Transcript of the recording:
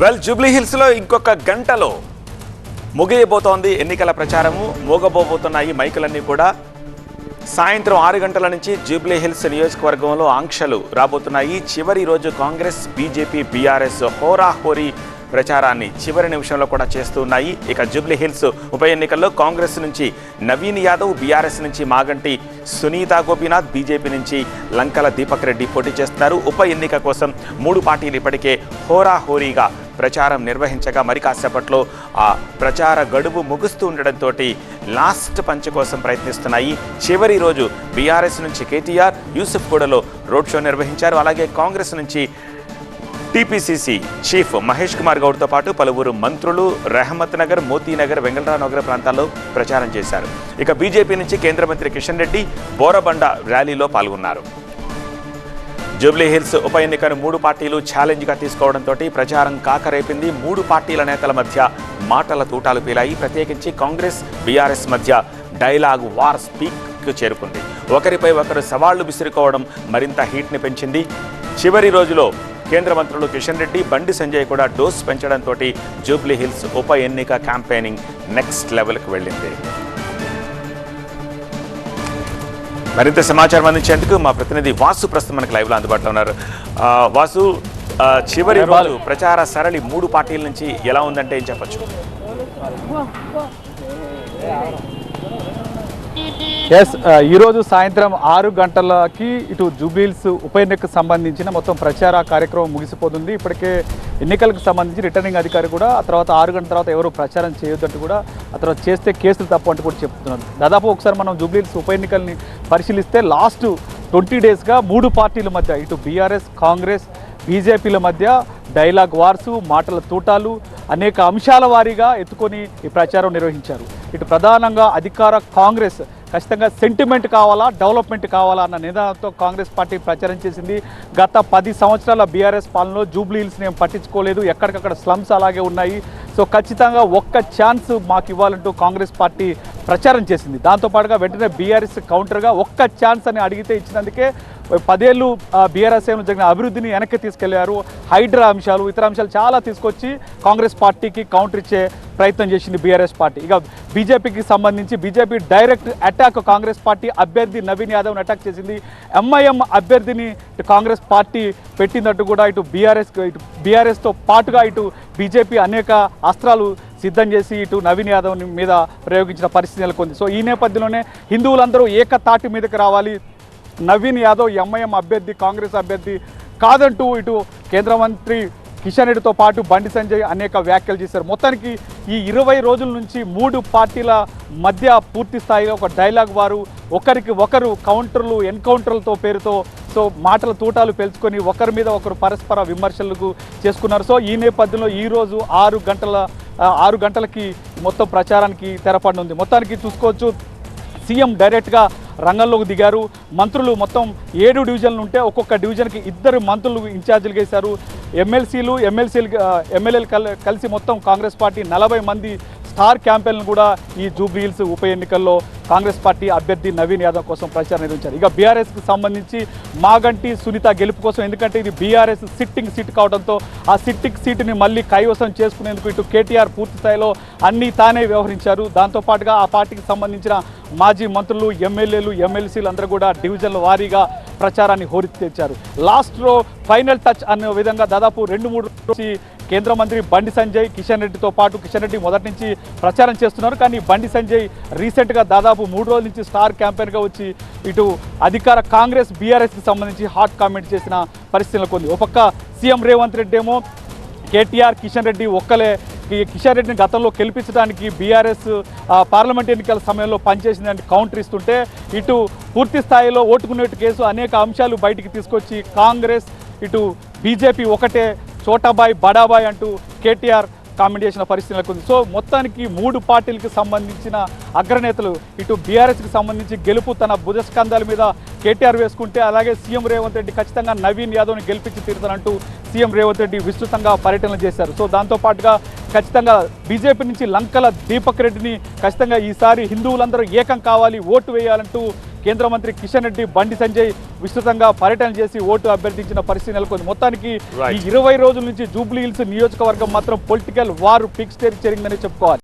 Well Jubilee హిల్స్లో ఇంకొక గంటలో ముగియబోతోంది ఎన్నికల ప్రచారము. మోగబోబోతున్నాయి మైకులన్నీ కూడా సాయంత్రం ఆరు గంటల నుంచి జూబ్లీ హిల్స్ నియోజకవర్గంలో ఆంక్షలు రాబోతున్నాయి. చివరి రోజు కాంగ్రెస్ బీజేపీ బీఆర్ఎస్ హోరాహోరీ ప్రచారాన్ని చివరి నిమిషంలో కూడా చేస్తున్నాయి ఇక జూబ్లీ హిల్స్ ఉప ఎన్నికల్లో కాంగ్రెస్ నుంచి నవీన్ యాదవ్ బీఆర్ఎస్ నుంచి మాగంటి సునీత గోపీనాథ్ బీజేపీ నుంచి లంకల దీపక్ రెడ్డి పోటీ చేస్తున్నారు. ఉప ఎన్నిక కోసం మూడు పార్టీలు ఇప్పటికే హోరాహోరీగా ప్రచారం నిర్వహించగా మరి కాసేపట్లో ఆ ప్రచార గడువు ముగుస్తూ ఉండడంతో లాస్ట్ పంచ్ కోసం ప్రయత్నిస్తున్నాయి. చివరి రోజు బీఆర్ఎస్ నుంచి కేటీఆర్ యూసుఫ్ గూడలో రోడ్ షో నిర్వహించారు. అలాగే కాంగ్రెస్ నుంచి టీపీసీసీ చీఫ్ మహేష్ కుమార్ గౌడ్తో పాటు పలువురు మంత్రులు రెహమత్ నగర్ మోతీనగర్ వెంకటరానగర్ నగర్ ప్రాంతాల్లో ప్రచారం చేశారు. ఇక బీజేపీ నుంచి కేంద్ర మంత్రి కిషన్ రెడ్డి బోరబండ ర్యాలీలో పాల్గొన్నారు. జూబ్లీ హిల్స్ ఉప ఎన్నికను మూడు పార్టీలు ఛాలెంజ్గా తీసుకోవడంతో ప్రచారం కాకరేపింది. మూడు పార్టీల నేతల మధ్య మాటల తూటాలు పీలాయి. ప్రత్యేకించి కాంగ్రెస్ బీఆర్ఎస్ మధ్య డైలాగ్ వార్ స్పీక్ చేరుకుంది. ఒకరిపై ఒకరు సవాళ్ళు విసురుకోవడం మరింత హీట్ని పెంచింది. చివరి రోజులో కేంద్ర మంత్రులు కిషన్ రెడ్డి బండి సంజయ్ కూడా డోస్ పెంచడంతో జూబ్లీ హిల్స్ ఉప ఎన్నిక క్యాంపెయినింగ్ నెక్స్ట్ లెవెల్కి వెళ్ళింది. మరింత సమాచారం అందించేందుకు మా ప్రతినిధి వాసు ప్రస్తుతం మనకి లైవ్లో అందుబాటులో ఉన్నారు. ఆ, వాసు చివరి రోజు ప్రచార సరళి మూడు పార్టీల నుంచి ఎలా ఉందంటే ఏం చెప్పొచ్చు? ఎస్ uh, ఈరోజు సాయంత్రం ఆరు గంటలకి ఇటు జూబ్లీల్స్ ఉప ఎన్నికకు సంబంధించిన మొత్తం ప్రచార కార్యక్రమం ముగిసిపోతుంది. ఇప్పటికే ఎన్నికలకు సంబంధించి రిటర్నింగ్ అధికారి కూడా ఆ తర్వాత ఆరు గంటల తర్వాత ఎవరు ప్రచారం చేయొద్దంటూ కూడా ఆ తర్వాత చేస్తే కేసులు తప్పు అంటూ కూడా చెప్తున్నారు. దాదాపు ఒకసారి మనం జూబ్లీల్స్ ఉప ఎన్నికల్ని పరిశీలిస్తే లాస్ట్ ట్వంటీ డేస్గా మూడు పార్టీల మధ్య ఇటు బీఆర్ఎస్ కాంగ్రెస్ బీజేపీల మధ్య డైలాగ్ వార్సు మాటల తూటాలు అనేక అంశాల వారీగా ఎత్తుకొని ఈ ప్రచారం నిర్వహించారు. ఇటు ప్రధానంగా అధికార కాంగ్రెస్ ఖచ్చితంగా సెంటిమెంట్ కావాలా డెవలప్మెంట్ కావాలా అన్న నినాదంతో కాంగ్రెస్ పార్టీ ప్రచారం చేసింది. గత పది సంవత్సరాల బీఆర్ఎస్ పాలనలో జూబ్లీ హిల్స్ నేను పట్టించుకోలేదు. ఎక్కడికక్కడ స్లమ్స్ అలాగే ఉన్నాయి. సో ఖచ్చితంగా ఒక్క ఛాన్స్ మాకు ఇవ్వాలంటూ కాంగ్రెస్ పార్టీ ప్రచారం చేసింది. దాంతోపాటుగా వెంటనే బీఆర్ఎస్ కౌంటర్గా ఒక్క ఛాన్స్ అని అడిగితే ఇచ్చినందుకే పదేళ్ళు బీఆర్ఎస్ జరిగిన అభివృద్ధిని వెనక్కి తీసుకెళ్ళారు. హైడ్రా అంశాలు ఇతర అంశాలు చాలా తీసుకొచ్చి కాంగ్రెస్ పార్టీకి కౌంటర్ ఇచ్చే ప్రయత్నం చేసింది బీఆర్ఎస్ పార్టీ. ఇక బీజేపీకి సంబంధించి BJP direct attack Congress party అభ్యర్థి నవీన్ యాదవ్ని అటాక్ చేసింది. ఎంఐఎం అభ్యర్థిని కాంగ్రెస్ పార్టీ పెట్టినట్టు కూడా ఇటు బీఆర్ఎస్ ఇటు బీఆర్ఎస్తో పాటుగా ఇటు బీజేపీ అనేక అస్త్రాలు సిద్ధం చేసి ఇటు నవీన్ యాదవ్ మీద ప్రయోగించిన పరిస్థితి నెలకొంది. సో ఈ నేపథ్యంలోనే హిందువులందరూ ఏకతాటి మీదకి రావాలి. నవీన్ యాదవ్ ఎంఐఎం అభ్యర్థి కాంగ్రెస్ అభ్యర్థి కాదంటూ ఇటు కేంద్ర మంత్రి కిషన్ రెడ్డితో పాటు బండి సంజయ్ అనేక వ్యాఖ్యలు చేశారు. మొత్తానికి ఈ ఇరవై రోజుల నుంచి మూడు పార్టీల మధ్య పూర్తి స్థాయిలో ఒక డైలాగ్ వారు ఒకరికి ఒకరు కౌంటర్లు ఎన్కౌంటర్లతో పేరుతో సో మాటల తూటాలు పెంచుకొని ఒకరి మీద ఒకరు పరస్పర విమర్శలకు చేసుకున్నారు. సో ఈ నేపథ్యంలో ఈరోజు ఆరు గంటల ఆరు గంటలకి మొత్తం ప్రచారానికి తెరపడి ఉంది. మొత్తానికి చూసుకోవచ్చు సీఎం డైరెక్ట్గా రంగంలోకి దిగారు. మంత్రులు మొత్తం ఏడు డివిజన్లు ఉంటే ఒక్కొక్క డివిజన్కి ఇద్దరు మంత్రులు ఇన్ఛార్జీలు చేశారు ఎమ్మెల్సీలు ఎమ్మెల్సీలు ఎమ్మెల్యేలు కలిసి మొత్తం కాంగ్రెస్ పార్టీ నలభై మంది స్టార్ క్యాంపెయిన్లు కూడా ఈ జూబ్లీ హిల్స్ ఉప ఎన్నికల్లో కాంగ్రెస్ పార్టీ అభ్యర్థి నవీన్ యాదవ్ కోసం ప్రచారం నిర్వహించారు. ఇక బీఆర్ఎస్కి సంబంధించి మాగంటి సునీత గెలుపు కోసం ఎందుకంటే ఇది బీఆర్ఎస్ సిట్టింగ్ సీట్ కావడంతో ఆ సిట్టింగ్ సీటుని మళ్ళీ కైవసం చేసుకునేందుకు ఇటు కేటీఆర్ పూర్తి స్థాయిలో అన్నీ తానే వ్యవహరించారు. దాంతోపాటుగా ఆ పార్టీకి సంబంధించిన మాజీ మంత్రులు ఎమ్మెల్యేలు ఎమ్మెల్సీలు అందరూ కూడా డివిజన్ల వారీగా ప్రచారాన్ని హోరెత్తించారు లాస్ట్లో ఫైనల్ టచ్ అనే విధంగా దాదాపు రెండు మూడు కేంద్ర మంత్రి బండి సంజయ్ కిషన్ రెడ్డితో పాటు కిషన్ రెడ్డి మొదటి నుంచి ప్రచారం చేస్తున్నారు. కానీ బండి సంజయ్ రీసెంట్గా దాదాపు మూడు రోజుల నుంచి స్టార్ క్యాంపెయిన్గా వచ్చి ఇటు అధికార కాంగ్రెస్ బీఆర్ఎస్కి సంబంధించి హాట్ కామెంట్ చేసిన పరిస్థితులకు ఉంది ఒక పక్క సీఎం రేవంత్ రెడ్డి ఏమో కేటీఆర్ కిషన్ రెడ్డి ఒక్కలే. ఈ కిషన్ రెడ్డిని గతంలో గెలిపించడానికి బీఆర్ఎస్ పార్లమెంట్ ఎన్నికల సమయంలో పనిచేసిందని కౌంటర్ ఇస్తుంటే ఇటు పూర్తి స్థాయిలో ఓటుకునేట్టు కేసు అనేక అంశాలు బయటికి తీసుకొచ్చి కాంగ్రెస్ ఇటు బీజేపీ ఒకటే. చోటాబాయ్ బడాబాయ్ అంటూ కేటీఆర్ కామెంట్ చేసిన పరిస్థితి నెలకొంది. సో మొత్తానికి మూడు పార్టీలకు సంబంధించిన అగ్రనేతలు ఇటు బీఆర్ఎస్కి సంబంధించి గెలుపు తన భుజస్కంధాల మీద కేటీఆర్ వేసుకుంటే అలాగే సీఎం రేవంత్ రెడ్డి ఖచ్చితంగా నవీన్ యాదవ్ని గెలిపించి తీరుతానంటూ సీఎం రేవంత్ రెడ్డి విస్తృతంగా పర్యటనలు చేశారు. సో దాంతోపాటుగా ఖచ్చితంగా బీజేపీ నుంచి లంకల దీపక్ రెడ్డిని ఖచ్చితంగా ఈసారి హిందువులందరూ ఏకం కావాలి ఓటు వేయాలంటూ కేంద్ర మంత్రి కిషన్ రెడ్డి బండి సంజయ్ విస్తృతంగా పర్యటన చేసి ఓటు అభ్యర్థించిన పరిస్థితి నెలకొంది మొత్తానికి. ఈ ఇరవై రోజుల నుంచి జూబ్లీ హిల్స్ నియోజకవర్గం మాత్రం పొలిటికల్ వార్ పిక్ స్టేజ్ జరిగిందని చెప్పుకోవాలి